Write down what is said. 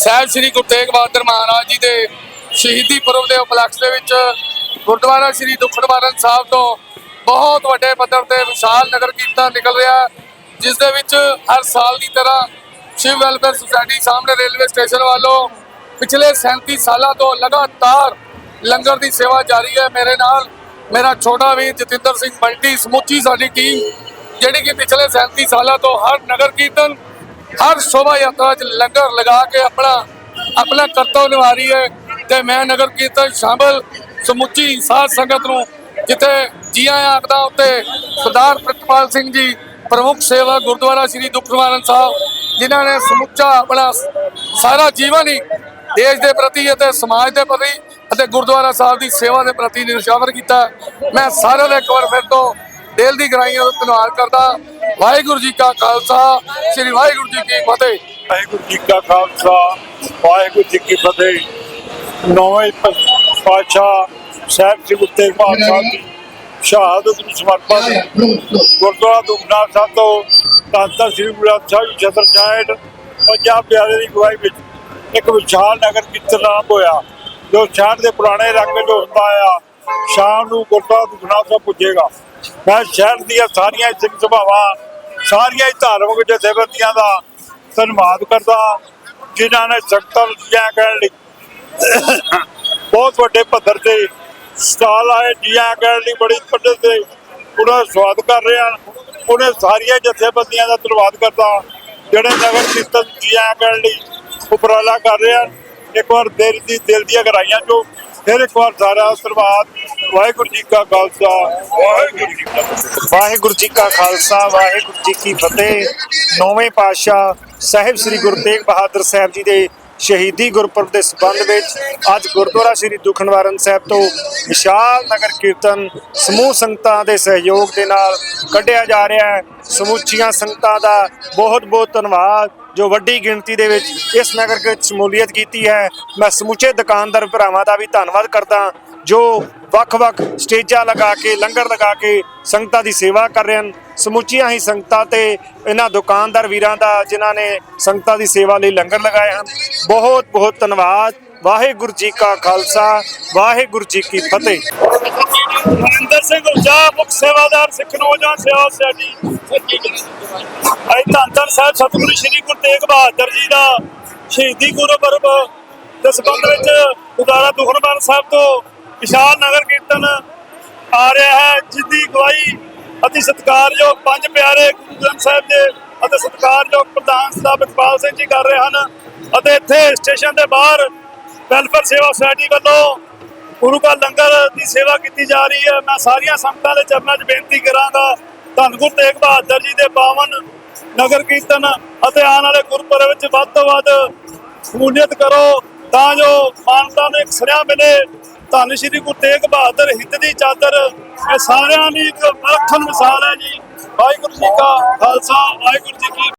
ਸਾਹਿਬ ਸ੍ਰੀ ਗੁਰੂ ਤੇਗ ਬਹਾਦਰ ਮਹਾਰਾਜ ਜੀ ਦੇ ਸ਼ਹੀਦੀ ਪੁਰਬ ਦੇ ਉਪਲਕਸ਼ ਦੇ ਵਿੱਚ ਗੁਰਦੁਆਰਾ ਸ੍ਰੀ ਦੁਖਨਿਵਾਰਨ ਸਾਹਿਬ ਤੋਂ ਬਹੁਤ ਵੱਡੇ ਪੱਧਰ ਤੇ ਵਿਸ਼ਾਲ ਨਗਰ ਕੀਰਤਨ ਨਿਕਲ ਰਿਹਾ ਜਿਸ ਦੇ ਵਿੱਚ ਹਰ ਸਾਲ ਦੀ ਤਰ੍ਹਾਂ ਸ਼ਿਵ ਵੈਲਫੇਅਰ ਸੁਸਾਇਟੀ ਸਾਹਮਣੇ ਰੇਲਵੇ ਸਟੇਸ਼ਨ ਵੱਲੋਂ ਪਿਛਲੇ 37 ਸਾਲਾਂ ਤੋਂ ਲਗਾਤਾਰ ਲੰਗਰ ਦੀ ਸੇਵਾ ਜਾਰੀ ਹੈ। ਮੇਰੇ ਨਾਲ ਮੇਰਾ ਛੋਟਾ ਵੀਰ ਜਤਿੰਦਰ ਸਿੰਘ ਮਲਟੀ ਸਮੁੱਚੀ ਸਾਡੀ ਟੀਮ, ਜਿਹੜੀ ਕਿ ਪਿਛਲੇ 37 ਸਾਲਾਂ ਤੋਂ ਹਰ ਨਗਰ ਕੀਰਤਨ ਹਰ ਸ਼ੋਭਾ ਯਾਤਰਾ 'ਚ ਲੰਗਰ ਲਗਾ ਕੇ ਆਪਣਾ ਆਪਣਾ ਕਰਤੱਵ ਨਿਭਾ ਰਹੀ ਹੈ ਤੇ ਮੈਂ ਨਗਰ ਕੀਰਤਨ ਸ਼ਾਮਲ ਸਮੁੱਚੀ ਸਾਧ ਸੰਗਤ ਨੂੰ, ਜਿੱਥੇ ਜੀਆਂ ਆਇਆਂ ਆਖਦਾ ਉੱਤੇ ਸਰਦਾਰ ਪ੍ਰਿਤਪਾਲ ਸਿੰਘ ਜੀ, ਪ੍ਰਮੁੱਖ ਸੇਵਾ ਗੁਰਦੁਆਰਾ ਸ੍ਰੀ ਦੁਖਨਿਵਾਰਨ ਸਾਹਿਬ, ਜਿਨ੍ਹਾਂ ਨੇ ਸਮੁੱਚਾ ਆਪਣਾ ਸਾਰਾ ਜੀਵਨ ਹੀ ਦੇਸ਼ ਦੇ ਪ੍ਰਤੀ ਅਤੇ ਸਮਾਜ ਦੇ ਪ੍ਰਤੀ ਅਤੇ ਗੁਰਦੁਆਰਾ ਸਾਹਿਬ ਦੀ ਸੇਵਾ ਦੇ ਪ੍ਰਤੀ ਨਿਰਸ਼ਾਵਰ ਕੀਤਾ। ਮੈਂ ਸਾਰਿਆਂ ਦਾ ਇੱਕ ਵਾਰ ਫਿਰ ਤੋਂ ਦਿਲ ਦੀ ਗਹਿਰਾਈਆਂ ਤੋਂ ਧੰਨਵਾਦ ਕਰਦਾ। ਵਾਹਿਗੁਰੂ ਜੀ ਕਾ ਖਾਲਸਾ, ਸ੍ਰੀ ਵਾਹਿਗੁਰੂ ਜੀ ਕੀ ਫਤਿਹ। ਵਾਹਿਗੁਰੂ ਜੀ ਕਾ ਖਾਲਸਾ, ਵਾਹਿਗੁਰੂ ਜੀ ਕੀ ਫਤਿਹ। ਨੌਵੇਂ ਪਾਤਸ਼ਾਹ ਸਾਹਿਬ ਸ੍ਰੀ ਗੁਰੂ ਤੇਗ ਸਾਹਿਬ ਦੀ ਸ਼ਹਾਦਤ ਨੂੰ ਸਮਰਪਣ ਗੁਰਦੁਆਰਾ ਦੁਖਨਾ ਸਾਹਿਬ ਤੋਂ ਧੰਨ ਧੰਨ ਸ੍ਰੀ ਗੁਰੂ ਗ੍ਰੰਥ ਸਾਹਿਬ ਜੀ ਛਤਰ ਜਾਇਟ ਪੰਜਾਬ ਪਿਆਰੇ ਦੀ ਗਵਾਹੀ ਵਿੱਚ ਇੱਕ ਵਿਸ਼ਾਲ ਨਗਰ ਕੀਰਤਨ ਆਰੰਭ ਹੋਇਆ। ਜੋ ਸ਼ਹਿਰ ਦੇ ਪੁਰਾਣੇ ਇਲਾਕੇ ਤੋਂ ਹੁੰਦਾ ਆ ਸ਼ਾਮ ਨੂੰ ਗੁਰਦੁਆਰਾ ਦੁਖਨਾ ਸਾਹਿਬ ਪੁੱਜੇਗਾ। ਮੈਂ ਸ਼ਹਿਰ ਦੀਆਂ ਸਾਰੀਆਂ ਸਿੰਘ ਸਭਾਵਾਂ ਸਾਰੀਆਂ ਹੀ ਧਾਰਮਿਕ ਜਥੇਬੰਦੀਆਂ ਦਾ ਧੰਨਵਾਦ ਕਰਦਾ ਜਿਨ੍ਹਾਂ ਨੇ ਸੰਗਤਾਂ ਨੂੰ ਜੀਆਂ ਕਹਿਣ ਲਈ ਬਹੁਤ ਵੱਡੇ ਪੱਧਰ ਤੇ ਸਟਾਲ ਆਏ ਜੀਆਂ ਕਹਿਣ ਲਈ ਬੜੀ ਪੱਧਰ ਤੇ ਉਹਨਾਂ ਦਾ ਸਵਾਗਤ ਕਰ ਰਹੇ ਹਨ ਉਹਨੇ ਸਾਰੀਆਂ ਜਥੇਬੰਦੀਆਂ ਦਾ ਧੰਨਵਾਦ ਕਰਦਾ ਜਿਹੜੇ ਨਗਰ ਕੀਰਤਨ ਜੀਆਂ ਕਹਿਣ ਲਈ ਉਪਰਾਲਾ ਕਰ ਰਹੇ ਹਨ। ਇੱਕ ਵਾਰ ਦਿਲ ਦੀ ਦਿਲ ਦੀਆਂ ਗਹਿਰਾਈਆਂ ਚੋਂ ਫਿਰ ਇੱਕ ਵਾਰ ਸਾਰਾ ਧੰਨਵਾਦ ਵਾਹਿਗੁਰੂ ਜੀ ਕਾ ਖਾਲਸਾ। ਵਾਹਿਗੁਰੂ ਜੀ ਕੀ ਫਤਿਹ। ਵਾਹਿਗੁਰੂ ਜੀ ਕਾ ਖਾਲਸਾ ਵਾਹਿਗੁਰੂ ਜੀ ਕੀ ਫਤਿਹ। ਨੌਵੇਂ ਪਾਤਸ਼ਾਹ ਸਾਹਿਬ ਸ੍ਰੀ ਗੁਰੂ ਤੇਗ ਬਹਾਦਰ ਸਾਹਿਬ ਜੀ ਦੇ ਸ਼ਹੀਦੀ ਗੁਰਪੁਰਬ ਦੇ ਸਬੰਧ ਵਿੱਚ ਅੱਜ ਗੁਰਦੁਆਰਾ ਸ੍ਰੀ ਦੁਖਨਿਵਾਰਨ ਸਾਹਿਬ ਤੋਂ ਵਿਸ਼ਾਲ ਨਗਰ ਕੀਰਤਨ ਸਮੂਹ ਸੰਗਤਾਂ ਦੇ ਸਹਿਯੋਗ ਦੇ ਨਾਲ ਕੱਢਿਆ ਜਾ ਰਿਹਾ ਹੈ। ਸਮੁੱਚੀਆਂ ਸੰਗਤਾਂ ਦਾ ਬਹੁਤ ਬਹੁਤ ਧੰਨਵਾਦ। ਜੋ ਵੱਡੀ ਗਿਣਤੀ ਦੇ ਵਿੱਚ ਇਸ ਨਗਰ ਵਿੱਚ ਸ਼ਮੂਲੀਅਤ ਕੀਤੀ ਹੈ। ਮੈਂ ਸਮੁੱਚੇ ਦੁਕਾਨਦਾਰ ਭਰਾਵਾਂ ਦਾ ਵੀ ਧੰਨਵਾਦ ਕਰਦਾ ਜੋ ਵੱਖ-ਵੱਖ ਸਟੇਜਾਂ ਲਗਾ ਕੇ, ਲੰਗਰ ਲਗਾ ਕੇ ਸੰਗਤਾਂ ਦੀ ਸੇਵਾ ਕਰ ਰਹੇ ਹਨ। ਸਮੁੱਚੀਆਂ ਹੀ ਸੰਗਤਾਂ ਤੇ ਇਹਨਾਂ ਦੁਕਾਨਦਾਰ ਵੀਰਾਂ ਦਾ, ਜਿਨ੍ਹਾਂ ਨੇ ਸੰਗਤਾਂ ਦੀ ਸੇਵਾ ਲਈ ਲੰਗਰ ਲਗਾਏ ਹਨ। ਬਹੁਤ ਬਹੁਤ ਧੰਨਵਾਦ। ਵਾਹਿਗੁਰੂ ਜੀ ਕਾ ਖਾਲਸਾ, ਵਾਹਿਗੁਰੂ ਜੀ ਕੀ ਫਤਿਹ। ਮਨਿੰਦਰ ਸਿੰਘ ਉਜਾ ਮੁਖ ਸੇਵਾਦਾਰ ਸਿੱਖ ਨੌਜਵਾਨ ਸੇਵਾ ਸੋਸਾਇਟੀ ਅੱਜ ਧੰਨ ਸਾਹਿਬ ਸਤਿਗੁਰੂ ਸ੍ਰੀ ਗੁਰੂ ਤੇਗ ਬਹਾਦਰ ਜੀ ਦਾ ਸ਼ਹੀਦੀ ਗੁਰਪੁਰਬ ਦੇ ਸੰਬੰਧ ਵਿੱਚ ਗੁਰਦੁਆਰਾ ਦੁਖਨਿਵਾਰਨ ਸਾਹਿਬ ਤੋਂ ਵਿਸ਼ਾਲ ਨਗਰ ਕੀਰਤਨ ਆ ਰਿਹਾ ਹੈ ਜਿਸ ਦੀ ਗਵਾਹੀ ਅਤੀ ਸਤਿਕਾਰਯੋਗ ਪੰਜ ਪਿਆਰੇ ਗੁਰੂ ਗ੍ਰੰਥ ਸਾਹਿਬ ਦੇ ਅਤੇ ਸਤਿਕਾਰਯੋਗ ਪ੍ਰਧਾਨ ਸਾਹਿਬ ਇਕਬਾਲ ਸਿੰਘ ਜੀ ਕਰ ਰਹੇ ਹਨ ਅਤੇ ਇੱਥੇ ਸਟੇਸ਼ਨ ਦੇ ਬਾਹਰ ਵੈਲਫੇਅਰ ਸੇਵਾ ਸੁਸਾਇਟੀ ਵੱਲੋਂ ਗੁਰੂ ਕਾ ਲੰਗਰ ਦੀ ਸੇਵਾ ਕੀਤੀ ਜਾ ਰਹੀ ਹੈ। ਮੈਂ ਸਾਰੀਆਂ ਸੰਗਤਾਂ ਦੇ ਚਰਨਾਂ 'ਚ ਬੇਨਤੀ ਕਰਾਂਗਾ, ਧੰਨ ਗੁਰੂ ਤੇਗ ਬਹਾਦਰ ਜੀ ਦੇ ਪਾਵਨ ਨਗਰ ਕੀਰਤਨ ਅਤੇ ਆਉਣ ਵਾਲੇ ਗੁਰਪੁਰਬ ਵਿੱਚ ਵੱਧ ਤੋਂ ਵੱਧ ਸ਼ਮੂਲੀਅਤ ਕਰੋ। ਤਾਂ ਜੋ ਮਾਨਵਤਾ ਨੂੰ ਇੱਕ ਸਰਿਆ ਮਿਲੇ। ਧੰਨ ਸ਼੍ਰੀ ਗੁਰੂ ਤੇਗ ਬਹਾਦਰ ਹਿੱਤ ਦੀ ਚਾਦਰ। ਇਹ ਸਾਰਿਆਂ ਲਈ ਇੱਕ ਵਿਲੱਖਣ ਮਿਸਾਲ ਹੈ ਜੀ। ਵਾਹਿਗੁਰੂ ਜੀ ਕਾ ਖਾਲਸਾ, ਵਾਹਿਗੁਰੂ ਜੀ ਕੀ